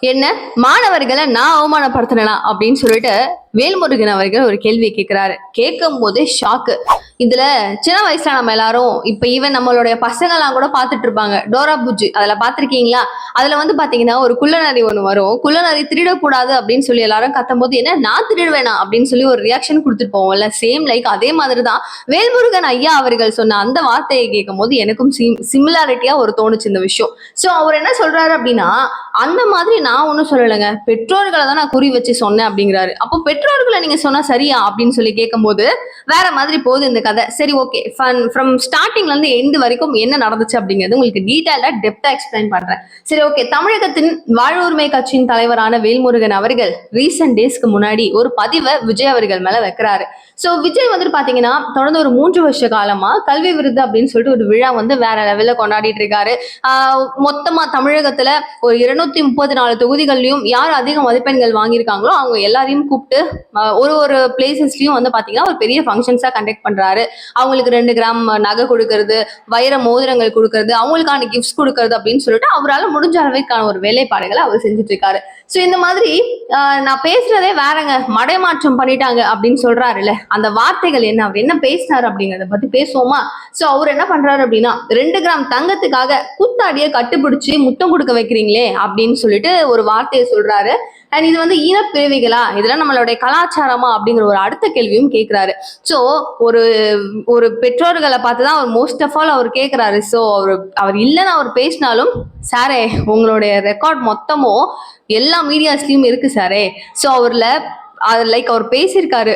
என்ன? மாணவர்களை நான் அவமானப்படுத்தினா அப்படின்னு சொல்லிட்டு வேல்முருகன் அவர்கள் ஒரு கேள்வி கேட்கிறாரு. கேட்கும் போதே ஷாக்கு இதுல சின்ன வயசுல நம்ம எல்லாரும் இப்ப ஈவன் நம்மளுடைய பசங்கெல்லாம் கூட பாத்துட்டு இருப்பாங்க. டோரா புஜ்ஜி அதுல பாத்திருக்கீங்களா அதுல வந்து பாத்தீங்கன்னா ஒரு குள்ளநரி ஒண்ணு வரும். குள்ளநரி திருடக்கூடாது அப்படின்னு சொல்லி எல்லாரும் கத்தும் போது என்ன? நான் திருடுவேனா? அப்படின்னு சொல்லி ஒரு ரியாக்ஷன் கொடுத்துட்டு போவோம்ல. சேம் லைக் அதே மாதிரி தான் வேல்முருகன் ஐயா அவர்கள் சொன்ன அந்த வார்த்தையை கேட்கும் போது எனக்கும் சிமிலாரிட்டியா ஒரு தோணுச்சு இந்த விஷயம். சோ அவர் என்ன சொல்றாரு அப்படின்னா அந்த மாதிரி நான் ஒன்றும் சொல்லலைங்க. பெற்றோர்களை தான் நான் குறி வச்சு சொன்னேன் அப்படிங்கிறாரு. அப்போ பெற்றோர்களை நீங்க சொன்னா சரியா அப்படின்னு சொல்லி கேட்கும்போது வேற மாதிரி போகுது இந்த கதை. சரி ஓகே ஃப்ரம் ஸ்டார்டிங்ல இருந்து எண்டு வரைக்கும் என்ன நடந்துச்சு அப்படிங்கிறது உங்களுக்கு டீட்டெயிலா டெப்தா எக்ஸ்பிளைன் பண்றேன். சரி ஓகே தமிழகத்தின் வாழ்வுரிமை கட்சியின் தலைவரான வேல்முருகன் அவர்கள் ரீசெண்ட் டேஸ்க்கு முன்னாடி ஒரு பதிவை விஜய் அவர்கள் மேல வைக்கிறாரு. சோ விஜய் வந்துட்டு பாத்தீங்கன்னா தொடர்ந்து ஒரு மூன்று வருஷ காலமா கல்வி விருது அப்படின்னு சொல்லிட்டு ஒரு விழா வந்து வேற லெவல்ல கொண்டாடிட்டு இருக்காரு. மொத்தமா தமிழகத்துல ஒரு இருநூத்தி முப்பத்தி நாலு தொகுதிகள்லயும் யார் அதிக மதிப்பெண்கள் வாங்கியிருக்காங்களோ அவங்க எல்லாரையும் கூப்பிட்டு ஒரு ஒரு பிளேசஸ்லயும் வந்து பாத்தீங்கன்னா ஒரு பெரிய ஃபங்க்ஷன்ஸா கண்டக்ட் பண்றாரு. அவங்களுக்கு ரெண்டு கிராம் நகை கொடுக்கறது வைர மோதிரங்கள் கொடுக்கறது அவங்களுக்கான கிஃப்ட்ஸ் கொடுக்கறது அப்படின்னு சொல்லிட்டு அவரால் முடிஞ்ச அளவுக்கான ஒரு வேலைப்பாடுகளை அவர் செஞ்சுட்டு இருக்காரு. ஸோ இந்த மாதிரி நான் பேசுறதே வேறங்க. மடைமாற்றம் பண்ணிட்டாங்க அப்படின்னு சொல்றாருல்ல. அந்த வார்த்தைகள் என்ன? அவர் என்ன பேசினாரு அப்படிங்கறத பத்தி பேசுவோமா? சோ அவர் என்ன பண்றாரு அப்படின்னா ரெண்டு கிராம் தங்கத்துக்காக குத்தாடிய கட்டுப்பிடிச்சு முத்தம் கொடுக்க வைக்கிறீங்களே அப்படின்னு சொல்லிட்டு ஒரு வார்த்தையை சொல்றாரு. அண்ட் இது வந்து இனப்பிரிவிகளா? இதெல்லாம் நம்மளுடைய கலாச்சாரமா? அப்படிங்கிற ஒரு அடுத்த கேள்வியும் கேட்கிறாரு சோ ஒரு ஒரு பெற்றோர்களை பார்த்து தான் அவர் மோஸ்ட் ஆஃப் ஆல் அவர் கேட்கிறாரு ஸோ அவர் அவர் இல்லைன்னு அவர் பேசினாலும் சாரே உங்களுடைய ரெக்கார்ட் மொத்தமும் எல்லா எல்லா மீடியாஸ்லயும் இருக்கு சாரே. ஸோ அவர்ல அது லைக் அவர் பேசியிருக்காரு.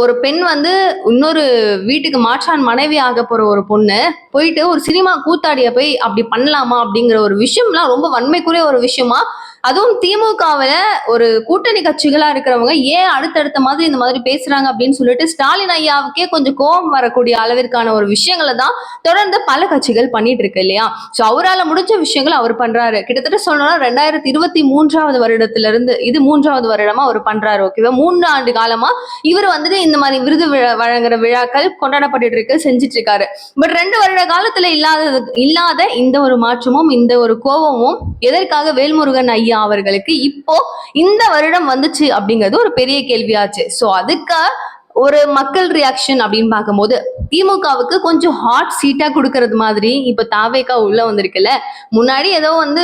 ஒரு பெண் வந்து இன்னொரு வீட்டுக்கு மாற்றான் மனைவி ஆக போற ஒரு பொண்ணு போயிட்டு ஒரு சினிமா கூத்தாடிய போய் அப்படி பண்ணலாமா அப்படிங்கிற ஒரு விஷயம்லாம் ரொம்ப வன்மைக்குரிய ஒரு விஷயமா அதுவும் திமுகவில் ஒரு கூட்டணி கட்சிகளா இருக்கிறவங்க ஏன் அடுத்தடுத்த மாதிரி இந்த மாதிரி பேசுறாங்க அப்படின்னு சொல்லிட்டு ஸ்டாலின் ஐயாவுக்கே கொஞ்சம் கோபம் வரக்கூடிய அளவிற்கான ஒரு விஷயங்களை தான் தொடர்ந்து பல கட்சிகள் பண்ணிட்டு இருக்கு இல்லையா? ஸோ அவரால் முடிஞ்ச விஷயங்கள் அவர் பண்றாரு. கிட்டத்தட்ட சொல்லணும்னா ரெண்டாயிரத்தி இருபத்தி மூன்றாவது வருடத்துல இருந்து இது மூன்றாவது வருடமா அவர் பண்றாரு ஓகேவா மூன்று ஆண்டு காலமா இவர் வந்துட்டு இந்த மாதிரி விருது விழா வழங்குற விழாக்கள் கொண்டாடப்பட்டு இருக்கு செஞ்சுட்டு இருக்காரு. பட் ரெண்டு வருட காலத்துல இல்லாதது இல்லாத இந்த ஒரு மாற்றமும் இந்த ஒரு கோபமும் எதற்காக வேல்முருகன் ஐயா அவர்களுக்கு இப்போ இந்த வருடம் வந்துச்சு அப்படிங்கிறது ஒரு பெரிய கேள்வியாச்சு. சோ அதுக்கு ஒரு மக்கள் ரியாக்ஷன் அப்படின்னு பார்க்கும்போது திமுகவுக்கு கொஞ்சம் ஹாட் சீட்டா கொடுக்கறது மாதிரி இப்ப தாவேக்கா உள்ள வந்திருக்குல்ல. முன்னாடி ஏதோ வந்து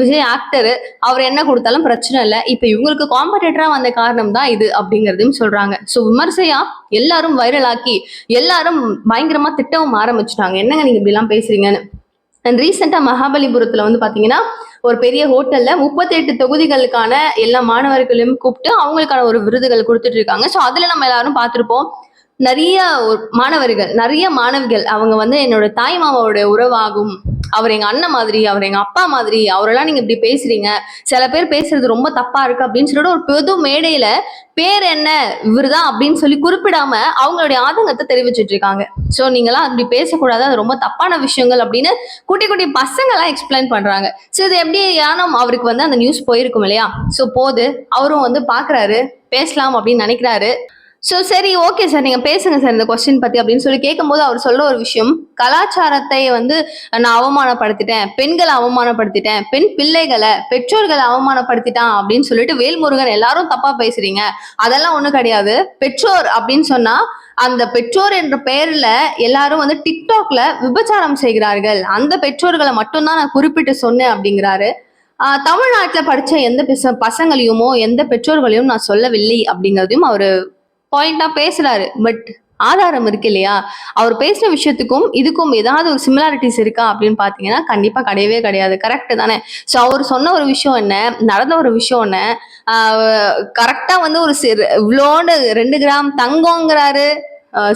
விஜய் ஆக்டர் அவர் என்ன கொடுத்தாலும் பிரச்சனை இல்லை. இப்ப இவங்களுக்கு காம்படேட்டரா வந்த காரணம் தான் இது அப்படிங்கறதையும் சொல்றாங்க. சோ விமர்சையா எல்லாரும் வைரல் ஆக்கி எல்லாரும் பயங்கரமா திட்டவும் ஆரம்பிச்சுட்டாங்க. என்னங்க நீங்க இப்படி எல்லாம் பேசுறீங்கன்னு. அண்ட் ரீசெண்டா மகாபலிபுரத்துல வந்து பாத்தீங்கன்னா ஒரு பெரிய ஹோட்டல்ல முப்பத்தெட்டு தொகுதிகளுக்கான எல்லா மாணவர்களையும் கூப்பிட்டு அவங்களுக்கான ஒரு விருதுகள் கொடுத்துட்டு இருக்காங்க. ஸோ அதுல நம்ம எல்லாரும் பார்த்துருப்போம். நிறைய மாணவர்கள் நிறைய மாணவிகள் அவங்க வந்து என்னோட தாய் மாமாவோட உறவாகும். அவர் எங்க அண்ணன் மாதிரி அவர் எங்க அப்பா மாதிரி அவரெல்லாம் நீங்க இப்படி பேசுறீங்க. சில பேர் பேசுறது ரொம்ப தப்பா இருக்கு அப்படின்னு சொல்லிட்டு ஒரு பொது மேடையில பேர் என்ன இவர்தான் அப்படின்னு சொல்லி குறிப்பிடாம அவங்களுடைய ஆதங்கத்தை தெரிவிச்சிட்டு இருக்காங்க. ஸோ நீங்களாம் அப்படி பேசக்கூடாது அது ரொம்ப தப்பான விஷயங்கள் அப்படின்னு குட்டி குட்டி பசங்க எல்லாம் எக்ஸ்பிளைன் பண்றாங்க. ஸோ இது எப்படி யானும் அவருக்கு வந்து அந்த நியூஸ் போயிருக்கும் இல்லையா? ஸோ போது அவரும் வந்து பாக்குறாரு பேசலாம் அப்படின்னு நினைக்கிறாரு. ஸோ சரி ஓகே சார் நீங்கள் பேசுங்க சார் இந்த கொஸ்டின் பற்றி அப்படின்னு சொல்லி கேட்கும்போது அவர் சொல்ல ஒரு விஷயம். கலாச்சாரத்தை வந்து நான் அவமானப்படுத்திட்டேன் பெண்களை அவமானப்படுத்திட்டேன் பெண் பிள்ளைகளை பெற்றோர்களை அவமானப்படுத்திட்டான் அப்படின்னு சொல்லிட்டு வேல்முருகன் எல்லாரும் தப்பாக பேசுறீங்க. அதெல்லாம் ஒன்றும் கிடையாது. பெற்றோர் அப்படின்னு சொன்னால் அந்த பெற்றோர் என்ற பெயர்ல எல்லாரும் வந்து டிக்டாக்ல விபச்சாரம் செய்கிறார்கள். அந்த பெற்றோர்களை மட்டும்தான் நான் குறிப்பிட்டு சொன்னேன் அப்படிங்கிறாரு. தமிழ்நாட்டில் படித்த எந்த பிச- பசங்களையுமோ எந்த பெற்றோர்களையும் நான் சொல்லவில்லை அப்படிங்கிறதையும் அவர் பாயிண்டா பேசுறாரு. பட் ஆதாரம் இருக்கு இல்லையா? அவர் பேசின விஷயத்துக்கும் இதுக்கும் ஏதாவது ஒரு சிமிலாரிட்டிஸ் இருக்கா அப்படின்னு பாத்தீங்கன்னா கண்டிப்பா கிடையவே கிடையாது. கரெக்ட் தானே? ஸோ அவர் சொன்ன ஒரு விஷயம் என்ன? நடந்த ஒரு விஷயம் என்ன? கரெக்டா வந்து ஒரு சி- இவ்வளோண்டு ரெண்டு கிராம் தங்கங்கிறாரு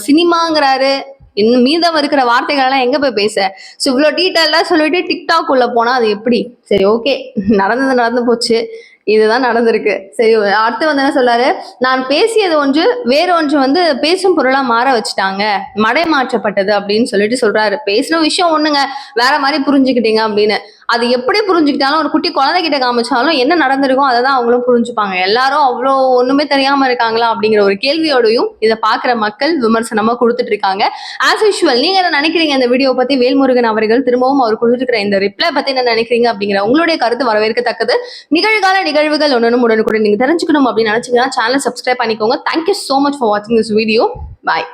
சினிமாங்கிறாரு இன்னும் மீதம் இருக்கிற வார்த்தைகள் எல்லாம் எங்க போய் பேச? ஸோ இவ்வளோ டீட்டெயிலாக சொல்லிட்டு டிக்டாக் உள்ள போனா அது எப்படி? சரி ஓகே நடந்தது நடந்து போச்சு. இதுதான் நடந்திருக்கு. சரி அடுத்து வந்து என்ன சொல்றாரு? நான் பேசியது ஒன்று வேற ஒன்று வந்து பேசும் பொருளா மாற வச்சுட்டாங்க. மடை மாற்றப்பட்டது அப்படின்னு சொல்லிட்டு சொல்றாரு. பேசின விஷயம் ஒண்ணுங்க. வேற மாதிரி புரிஞ்சுக்கிட்டீங்க அப்படின்னு. அது எப்படி புரிஞ்சுக்கிட்டாலும் ஒரு குட்டி குழந்தைகிட்ட காமிச்சாலும் என்ன நடந்திருக்கோ அதை தான் அவங்களும் புரிஞ்சுப்பாங்க. எல்லாரும் அவ்வளோ ஒண்ணுமே தெரியாம இருக்காங்களா அப்படிங்கிற ஒரு கேள்வியோடையும் இதை பாக்குற மக்கள் விமர்சனமா கொடுத்துட்டு இருக்காங்க. ஆஸ் யூஷுவல் நீங்க என்ன நினைக்கிறீங்க இந்த வீடியோ பத்தி? வேல்முருகன் அவர்கள் திரும்பவும் அவர் கொடுத்துருக்கிற இந்த ரிப்ளை பத்தி என்ன நினைக்கிறீங்க அப்படிங்கிற உங்களுடைய கருத்து வரவேற்கத்தக்கது. நிகழ்கால நிகழ்வுகள் ஒன்றும் உடனுக்குடன் நீங்க தெரிஞ்சுக்கணும் அப்படின்னு நினைச்சீங்கன்னா சேனல் சப்ஸ்கிரைப் பண்ணிக்கோங்க. Thank you so much for வாட்சிங் திஸ் வீடியோ பாய்